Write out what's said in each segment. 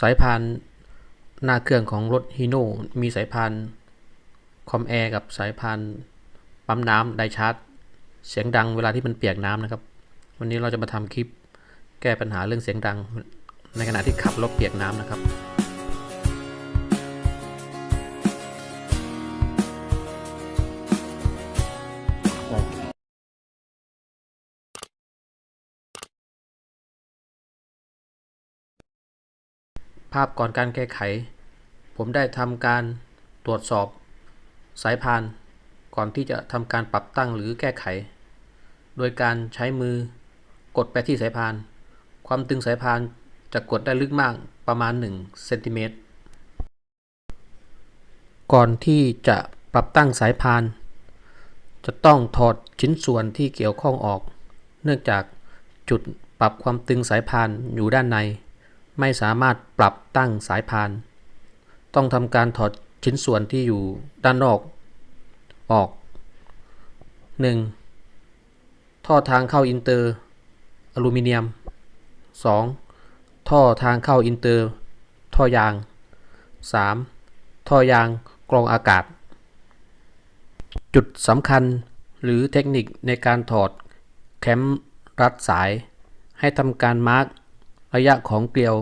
สายพานหน้าเครื่องของรถฮีโน่มีสายพานคอมแอร์กับสายพานปั๊มน้ำไดชาร์จ เสียงดังเวลาที่มันเปียกน้ำนะครับ วันนี้เราจะมาทำคลิปแก้ปัญหาเรื่องเสียงดัง ในขณะที่ขับรถเปียกน้ำนะครับ ภาพก่อนการแก้ไข ผมได้ทำการตรวจสอบสายพาน ก่อนที่จะทำการปรับตั้งหรือแก้ไข โดยการใช้มือกดไปที่สายพาน ความตึงสายพานจะกดได้ลึกมากประมาณ1เซนติเมตร ก่อนที่จะปรับตั้งสายพาน จะต้องถอดชิ้นส่วนที่เกี่ยวข้องออก เนื่องจากจุดปรับความตึงสายพานอยู่ด้านใน ไม่สามารถปรับตั้งสายพาน ต้องทำการถอดชิ้นส่วนที่อยู่ด้านนอกออก 1. ท่อทางเข้าอินเตอร์อลูมิเนียม 2. ท่อทางเข้าอินเตอร์ ท่อยาง 3. ท่อยางกรองอากาศ จุดสำคัญหรือเทคนิคในการถอดแคมรัดสาย ให้ทำการมาร์ก ระยะของเกลียว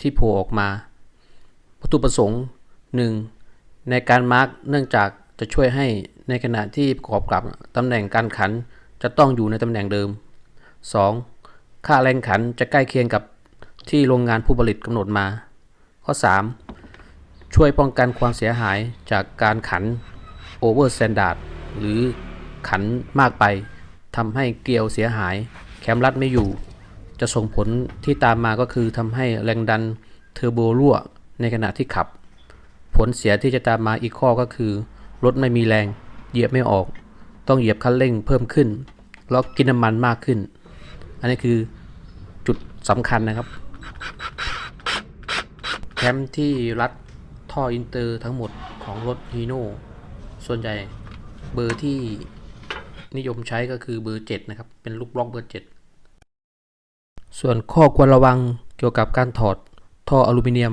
ที่โผล่ออกมา วัตถุประสงค์ 1. ในการมาร์กเนื่องจากจะช่วยให้ในขณะที่ประกอบกับตำแหน่งการขันจะต้องอยู่ในตำแหน่งเดิม 2. ค่าแรงขันจะใกล้เคียงกับที่โรงงานผู้ผลิตกำหนดมา ข้อ 3. ช่วยป้องกันความเสียหายจากการขัน over standard หรือขันมากไปทำให้เกลียวเสียหาย แคมรัดไม่อยู่ จะส่งผลที่ตามมาก็คือทำให้แรงดันเทอร์โบรั่วในขณะที่ขับ ผลเสียที่จะตามมาอีกข้อก็คือ รถไม่มีแรง เหยียบไม่ออก ต้องเหยียบคันเร่งเพิ่มขึ้น แล้วกินน้ำมันมากขึ้น อันนี้คือจุดสำคัญนะครับ แคมที่รัดท่ออินเตอร์ทั้งหมดของรถฮีโน่ส่วนใหญ่เบอร์ที่นิยมใช้ก็คือเบอร์ 7 นะครับ เป็นลูกบล็อกเบอร์ 7 ส่วนข้อควรระวังเกี่ยวกับการถอดท่ออลูมิเนียม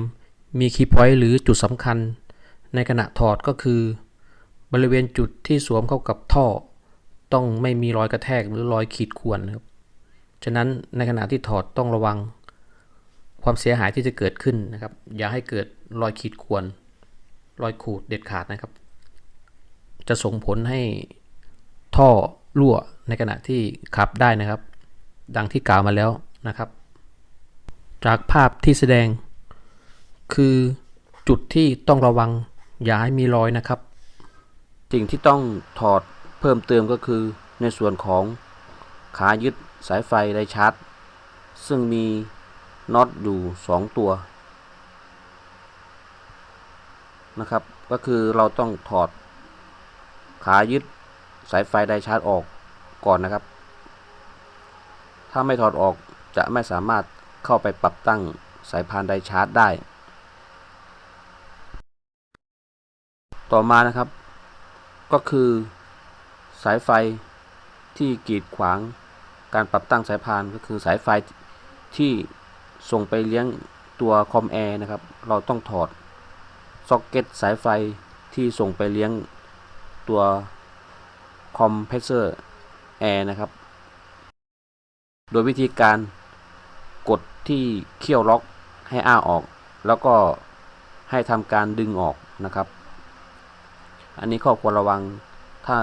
มีคีย์พอยต์หรือจุดสำคัญ ในขณะถอดก็คือ บริเวณจุดที่สวมเข้ากับท่อ ต้องไม่มีรอยกระแทกหรือรอยขีดข่วนครับฉะนั้นในขณะที่ถอดต้องระวัง ความเสียหายที่จะเกิดขึ้นนะครับ อย่าให้เกิดรอยขีดข่วน รอยขูดเด็ดขาดนะครับ จะส่งผลให้ท่อรั่วในขณะที่ขับได้นะครับ ดังที่กล่าวมาแล้ว นะครับ จากภาพที่แสดง คือจุดที่ต้องระวังอย่าให้มีรอยนะครับ สิ่งที่ต้องถอดเพิ่มเติมก็คือในส่วนของขายึดสายไฟไดชาร์จ ซึ่งมีน็อตอยู่ 2 ตัวนะครับ ก็คือเราต้องถอดขายึดสายไฟไดชาร์จออกก่อนนะครับ ถ้าไม่ถอดออก จะไม่สามารถเข้าไปปรับตั้งสายพานไดชาร์จได้ ต่อมานะครับ ก็คือสายไฟที่กีดขวางการปรับตั้งสายพานก็คือสายไฟที่ส่งไปเลี้ยงตัวคอมแอร์นะครับ เราต้องถอดซ็อกเก็ตสายไฟที่ส่งไปเลี้ยงตัวคอมเพรสเซอร์แอร์นะครับ โดยวิธีการ กดที่เขี้ยวล็อกให้อ้าออก แล้วก็ให้ทำการดึงออกนะครับ อันนี้ข้อควรระวังถ้า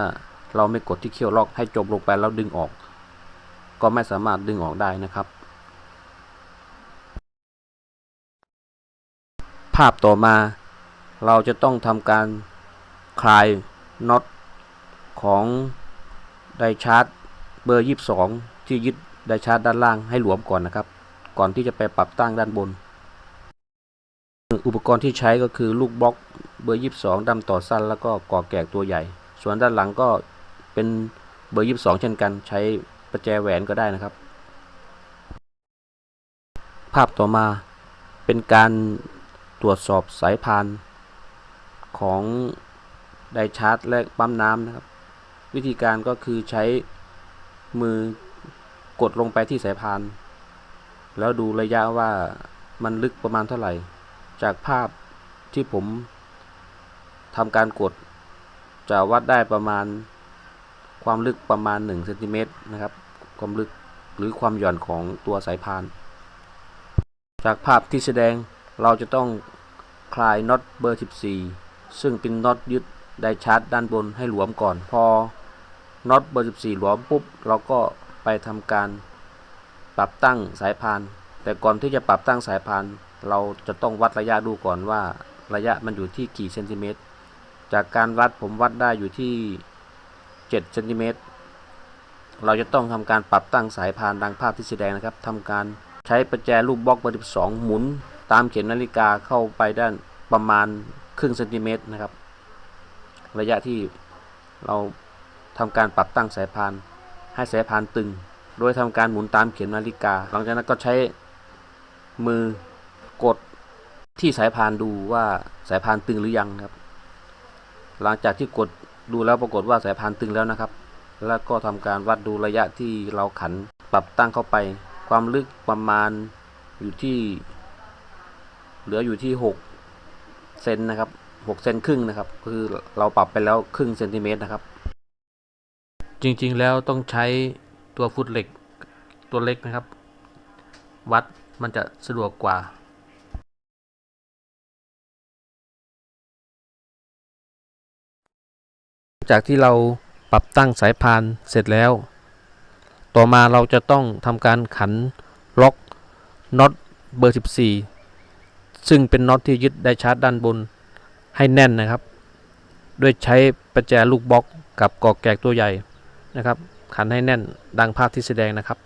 เราไม่กดที่เขี้ยวล็อกให้จมลงไปแล้วดึงออก ก็ไม่สามารถดึงออกได้นะครับ ภาพต่อมาเราจะต้องทำการคลายน็อตของไดชาร์จเบอร์ 22 ที่ยึดไดชาร์จด้านล่างให้หลวมก่อนนะครับ ก่อนที่จะไปปรับตั้งด้านบน อุปกรณ์ที่ใช้ก็คือลูกบล็อกเบอร์ 22ดำต่อสั้นแล้วก็ก่อแกกตัวใหญ่ ส่วนด้านหลังก็เป็นเบอร์ 22 เช่นกัน ใช้ประแจแหวนก็ได้นะครับ ภาพต่อมาเป็นการตรวจสอบสายพานของไดชาร์จและปั๊มน้ำนะครับ วิธีการก็คือใช้มือกดลงไปที่สายพาน แล้วดูระยะว่ามันลึกประมาณเท่าไหร่ จากภาพที่ผมทำการกด จะวัดได้ประมาณความลึกประมาณ1เซนติเมตรนะครับ ความลึกหรือความหย่อนของตัวสายพาน จากภาพที่แสดงเราจะต้องคลายน็อตเบอร์ 14 ซึ่งเป็นน็อตยึดไดชาร์จด้านบนให้หลวมก่อน พอน็อตเบอร์ 14 หลวมปุ๊บ เราก็ไปทำการ ปรับตั้งสายพาน แต่ก่อนที่จะปรับตั้งสายพาน เราจะต้องวัดระยะดูก่อนว่าระยะมันอยู่ที่กี่เซนติเมตร จากการวัดผมวัดได้อยู่ที่7เซนติเมตร เราจะต้องทำการปรับตั้งสายพานดังภาพที่แสดงนะครับทำการใช้ประแจลูกบล็อกเบอร์12 หมุน ตามเข็มนาฬิกาเข้าไปด้านประมาณครึ่งเซนติเมตรนะครับ ระยะที่เราทำการปรับตั้งสายพานให้สายพานตึง โดยทำการหมุนตามเข็มนาฬิกา หลังจากนั้นก็ใช้มือกดที่สายพานดูว่าสายพานตึงหรือยังครับ หลังจากที่กดดูแล้วปรากฏว่าสายพานตึงแล้วนะครับ แล้วก็ทำการวัดดูระยะที่เราขันปรับตั้งเข้าไป ความลึกประมาณอยู่ที่ เหลืออยู่ที่6เซนนะครับ6เซนครึ่งนะครับ คือเราปรับไปแล้วครึ่งเซนติเมตรนะครับ จริงๆแล้วต้องใช้ ตัวฟุตเหล็กตัวเล็กนะครับ วัดมันจะสะดวกกว่าจากที่เราปรับตั้งสายพานเสร็จแล้ว ต่อมาเราจะต้องทำการขันล็อกน็อตเบอร์ 14 ซึ่งเป็นน็อตที่ยึดได้ชาร์จด้านบนให้แน่นนะครับ ด้วยใช้ประแจลูกบล็อกกับกอกแกกตัวใหญ่นะครับ ขันให้แน่นดังภาพที่แสดงนะครับ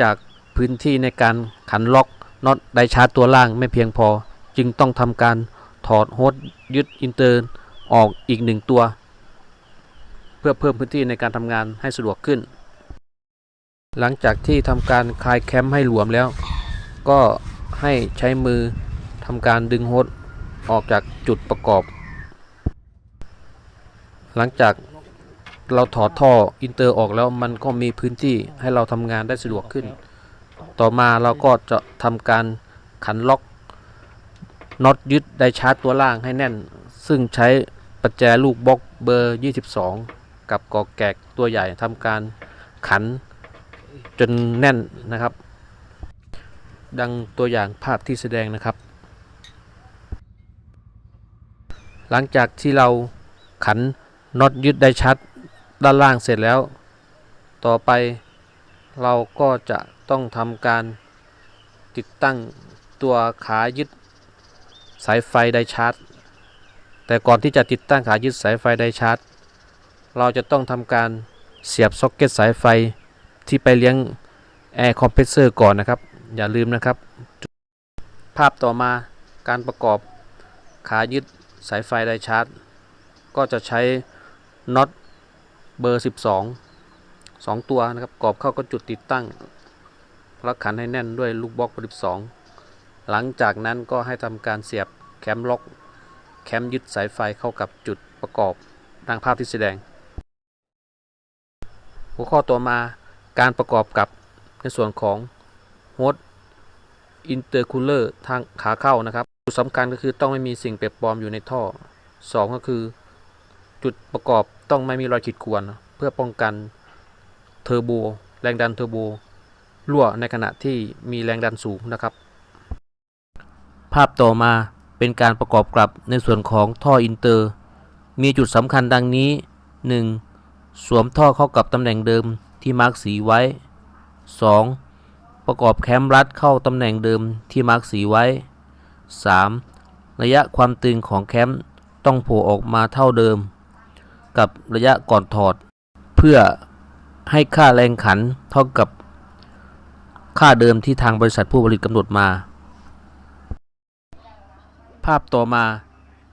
จากพื้นที่ในการขันล็อกน็อตไดชาร์จตัวล่างไม่เพียงพอ จึงต้องทำการถอดโฮสต์ยึดอินเตอร์ออกอีกหนึ่งตัว เพื่อเพิ่มพื้นที่ในการทำงานให้สะดวกขึ้น หลังจากที่ทำการคลายแคมให้หลวมแล้ว ก็ให้ใช้มือทำการดึงโฮสต์ออกจากจุดประกอบ หลังจาก เราถอดท่ออินเตอร์ออกแล้วมันก็มีพื้นที่ให้เราทำงานได้สะดวกขึ้น ต่อมาเราก็จะทำการขันล็อกน็อตยึดไดชาร์จตัวล่างให้แน่น ซึ่งใช้ประแจลูกบล็อกเบอร์ 22 กับกอกแกกตัวใหญ่ทำการขันจนแน่นนะครับ ดังตัวอย่างภาพที่แสดงนะครับ หลังจากที่เราขันน็อตยึดได้ชัด ด้านล่างเสร็จแล้ว ต่อไปเราก็จะต้องทำการติดตั้งตัวขายึดสายไฟไดชาร์จ แต่ก่อนที่จะติดตั้งขายึดสายไฟไดชาร์จ เราจะต้องทำการเสียบซ็อกเก็ตสายไฟที่ไปเลี้ยงแอร์คอมเพรสเซอร์ก่อนนะครับ อย่าลืมนะครับ ภาพต่อมาการประกอบขายึดสายไฟไดชาร์จ ก็จะใช้น็อต เบอร์ 12 2 ตัวนะครับกรอบเข้าก็จุดติดตั้งแล้วขันให้แน่นด้วยลูกบล็อกเบอร์12 หลังจากนั้นก็ให้ทำการเสียบแคมล็อก แคมยึดสายไฟเข้ากับจุดประกอบดังภาพที่แสดง หัวข้อต่อมาการประกอบกับในส่วนของโฮสต์อินเตอร์คูลเลอร์ทางขาเข้านะครับจุดสำคัญก็คือต้องไม่มีสิ่งแปลกปลอมอยู่ในท่อ 2 ก็คือ จุดประกอบต้องไม่มีรอยขีดข่วนเพื่อป้องกันเทอร์โบแรงดันเทอร์โบรั่วในขณะที่มีแรงดันสูงนะครับ ภาพต่อมาเป็นการประกอบกลับในส่วนของท่ออินเตอร์ มีจุดสำคัญดังนี้ 1. สวมท่อเข้ากับตำแหน่งเดิมที่มาร์กสีไว้ 2. ประกอบแคมรัดเข้าตำแหน่งเดิมที่มาร์กสีไว้ 3. ระยะความตึงของแคมต้องโผล่ออกมาเท่าเดิม กับระยะก่อนถอด เพื่อให้ค่าแรงขันเท่ากับค่าเดิมที่ทางบริษัทผู้ผลิตกำหนดมา ภาพต่อมา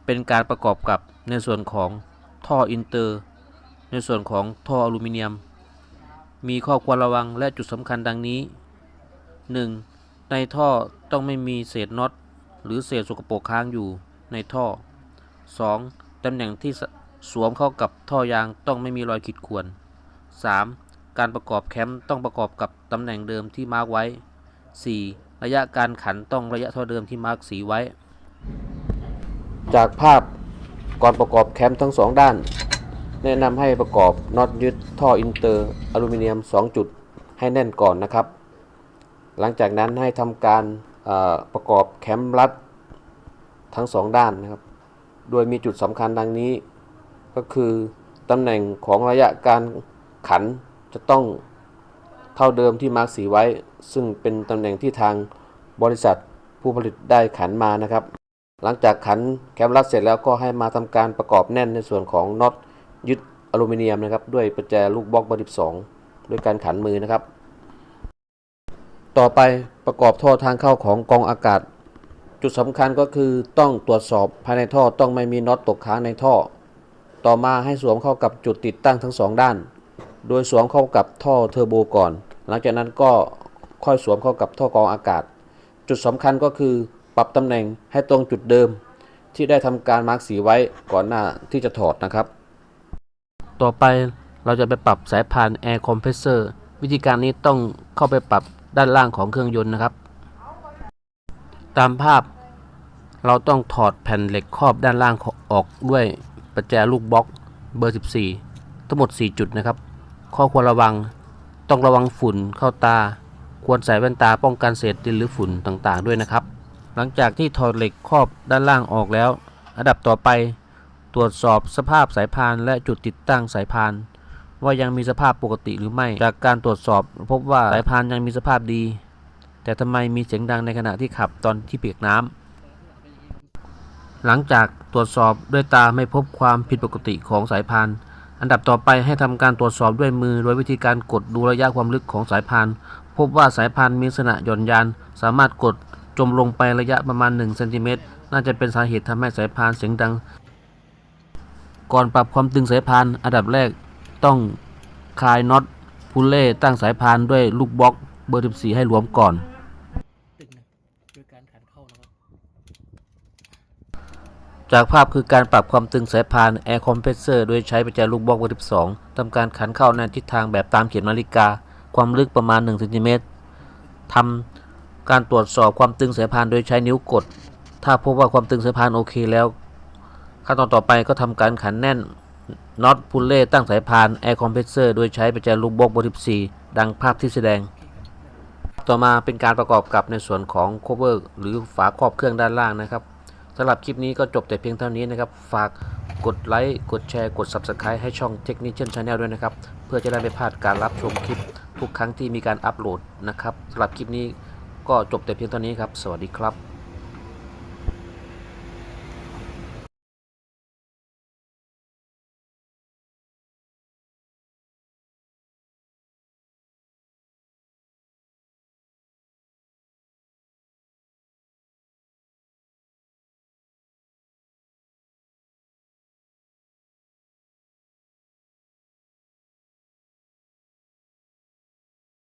เป็นการประกอบกับในส่วนของท่ออินเตอร์ ในส่วนของท่ออลูมิเนียม มีข้อควรระวังและจุดสำคัญดังนี้ 1. ในท่อต้องไม่มีเศษน็อตหรือเศษสกปรกค้างอยู่ในท่อ 2. ตำแหน่งที่ สวมเข้ากับท่อยางต้องไม่มีรอยขีดข่วน 3. การประกอบแคมต้องประกอบกับตำแหน่งเดิมที่มาร์กไว้ 4. ระยะการขันต้องระยะเท่าเดิมที่มาร์กสีไว้ จากภาพก่อนประกอบแคมทั้งสองด้าน แนะนำให้ประกอบน็อตยึดท่ออินเตอร์อลูมิเนียม 2 จุดให้แน่นก่อนนะครับ หลังจากนั้นให้ทำการประกอบแคมรัดทั้งสองด้านนะครับ โดยมีจุดสำคัญดังนี้ ก็คือตำแหน่งของระยะการขันจะต้องเท่าเดิมที่มาร์กสีไว้ ซึ่งเป็นตำแหน่งที่ทางบริษัทผู้ผลิตได้ขันมานะครับ หลังจากขันแคมรัดเสร็จแล้วก็ให้มาทำการประกอบแน่นในส่วนของน็อตยึดอลูมิเนียมนะครับด้วยประแจลูกบล็อกเบอร์12 ด้วยการขันมือนะครับ ต่อไปประกอบท่อทางเข้าของกองอากาศ จุดสำคัญก็คือต้องตรวจสอบภายในท่อต้องไม่มีน็อตตกค้างในท่อ ต่อมาให้สวมเข้ากับจุดติดตั้งทั้งสองด้าน โดยสวมเข้ากับท่อเทอร์โบก่อน หลังจากนั้นก็ค่อยสวมเข้ากับท่อกรองอากาศ จุดสำคัญก็คือปรับตำแหน่งให้ตรงจุดเดิม ที่ได้ทำการมาร์กสีไว้ก่อนหน้าที่จะถอดนะครับ ต่อไปเราจะไปปรับสายพาน Air Compressor วิธีการนี้ต้องเข้าไปปรับด้านล่างของเครื่องยนต์นะครับ ตามภาพเราต้องถอดแผ่นเหล็กครอบด้านล่างออกด้วย ประแจลูกบล็อกเบอร์ 14 ทั้งหมด 4 จุดนะครับ ข้อควรระวังต้องระวังฝุ่นเข้าตา ควรใส่แว่นตาป้องกันเศษดินหรือฝุ่นต่างๆ ด้วยนะครับ หลังจากที่ถอดเหล็กครอบด้านล่างออกแล้ว อันดับต่อไปตรวจสอบสภาพสายพานและจุดติดตั้งสายพานว่ายังมีสภาพปกติหรือไม่ จากการตรวจสอบพบว่าสายพานยังมีสภาพดี แต่ทำไมมีเสียงดังในขณะที่ขับตอนที่เปียกน้ำ หลังจากตรวจสอบด้วยตาไม่พบความผิดปกติของสายพาน อันดับต่อไปให้ทำการตรวจสอบด้วยมือ โดยวิธีการกดดูระยะความลึกของสายพาน พบว่าสายพานมีลักษณะหย่อนยาน สามารถกดจมลงไประยะประมาณ1เซนติเมตรน่าจะเป็นสาเหตุทำให้สายพานเสียงดัง ก่อนปรับความตึงสายพาน อันดับแรกต้องคลายน็อตพุลเล่ตั้งสายพานด้วยลูกบล็อกเบอร์ 14 ให้หลวมก่อน ตึงนะโดยการขันเข้านะครับ จากภาพคือการปรับความตึงสายพาน Air Compressor โดยใช้ประแจลูกบล็อกเบอร์12ทำการขันเข้าในทิศทางแบบตามเข็มนาฬิกา ความลึกประมาณ1เซนติเมตรทำการตรวจสอบความตึงสายพานโดยใช้นิ้วกด ถ้าพบว่าความตึงสายพานโอเคแล้ว ขั้นตอนต่อไปก็ทำการขันแน่นน็อตพุลเล่ตั้งสายพาน Air Compressor โดยใช้ประแจลูกบล็อกเบอร์14ดังภาพที่แสดง ต่อมาเป็นการประกอบกับในส่วนของ cover หรือฝาครอบเครื่องด้านล่างนะครับ สำหรับคลิปนี้ก็จบแต่เพียงเท่านี้นะครับ ฝากกดไลค์กดแชร์กด Subscribe ให้ช่อง Technician Channel ด้วยนะครับ เพื่อจะได้ไม่พลาดการรับชมคลิป ทุกครั้งที่มีการอัปโหลดนะครับสำหรับคลิปนี้ก็จบแต่เพียงเท่านี้ครับ สวัสดีครับ